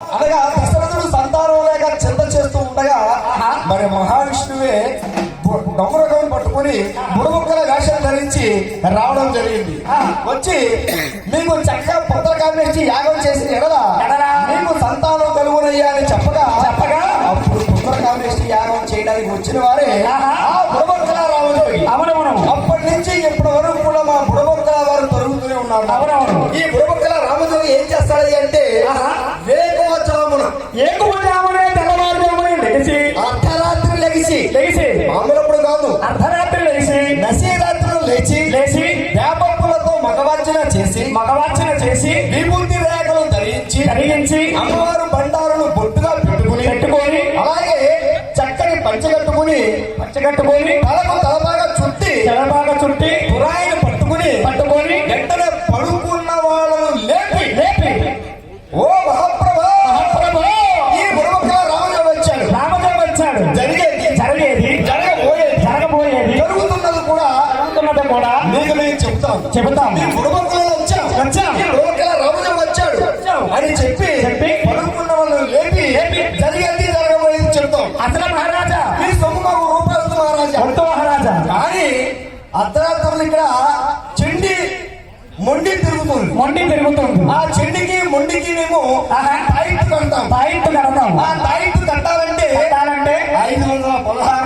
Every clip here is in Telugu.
అనగా దశరథుడు సంతానం లేక చింత చేస్తూ ఉండగా మరి మహావిష్ణువే డొంగరకం పట్టుకుని బుడబుక్కల వేషం ధరించి రావడం జరిగింది. వచ్చి మీకు చక్కగా పుత్ర కామేసి యాగం చేసిన ఎడల? మీకు సంతానం కలుగునయ్యా అని చెప్పగా చెప్పగా? అప్పుడు పుత్ర కామేసి యాగం చేయడానికి వచ్చిన వారే. ఆ బుడబుక్కల రామజోగి అవునవును అప్పటి నుంచి ఇప్పటి వరకు కూడా మా బుడబుక్కల వారు తరుగుతూనే ఉన్నారు. అవునవును ఈ బుడబుక్కల రామజోగి ఏం చేస్తాడు అంటే ఏకువజామునే తెల్లవారుజామునే లెగిసి అర్ధరాత్రి లెగిసి లేచి. మామూలప్పుడు కాదు. అర్ధరాత్రి లేచి. నసీరాత్రులు లేచి. లేచి. వేపప్పులతో మగవార్చన చేసి. మగవార్చన చేసి. విభూతి రేఖలు ధరించి. కరిగించి అమ్మవారు బండారును బొట్టుగా పెట్టుకుని. పెట్టుకొని. అలాగే చక్కని పంచగట్టుకుని. పచ్చగట్టుకొని తలకు తలబాగా చుట్టి. తెల్లబాగా కూడా మీకు నేను చెప్తాను. చెబుతాం ఈ బుడబుక్కల వచ్చాం. వచ్చాం. బుడబుక్కల రామజ వచ్చాడు. వచ్చాం. అని చెప్పి చెప్పి పడుకున్న వాళ్ళను లేపి జరిగేది జరగబోయేది చెప్తాం. అసలు మహారాజా. ఈ సొమ్ము మాకు రూపాయలు మహారాజా. ఒంటు మహారాజా. కానీ అర్ధరాత్రులు ఇక్కడ చెండి మొండి తిరుగుతుంది. మొండి తిరుగుతుంది. ఆ చెండికి మొండికి మేము ఆహా. టైట్ కడతాం. పాయింట్ కడతాం. ఆ టైట్ కట్టాలంటే కట్టాలంటే ఐదు వందల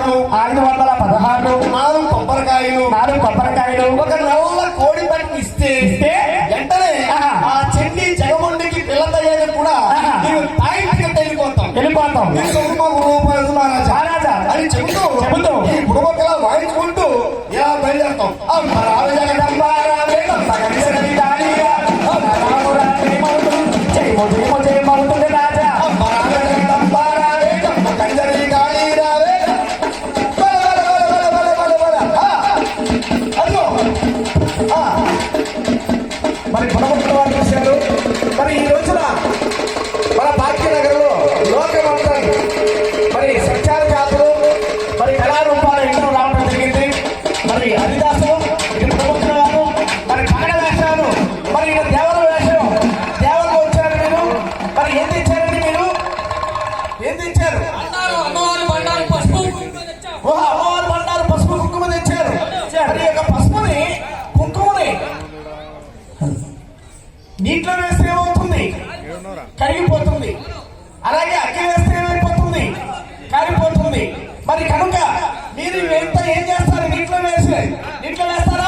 పదహారు ఐదు వందల పదహారు నాలుగు కొబ్బరికాయలు నాలుగు కొబ్బరికాయలు. ఒక నల్ల కోడి పట్టి ఇస్తే ఇస్తే? వెంటనే. ఆ చెండి జగముండికి పిల్లతయ్యేది కూడా ఆహా. నీవు టైట్ కట్టి వెళ్ళిపోతాం. వెళ్ళిపోతాం రూపాయలు మహారాజా. అని చెబుతూ చెబుతూ. ఈ వాయించుకుంటూ ఇలా బయలుదేరుతాం. జగదంబ తెచ్చారు బండారు అమ్మవారి బండారు పసుపు? కుంకుమ తెచ్చాం. ఓ అమ్మవారు బండారు పసుపు కుంకుమ తెచ్చారు. మరి ఈ యొక్క పసుపుని కుంకుమని నీటిలో వేస్తే ఏమవుతుంది? కరిగిపోతుంది. అలాగే అగ్గి వేస్తే ఏమైపోతుంది? కారిపోతుంది. మరి కనుక మీరు ఎంత ఏం చేస్తారు? నీటిలో వేసి నీటిలో వేస్తారా?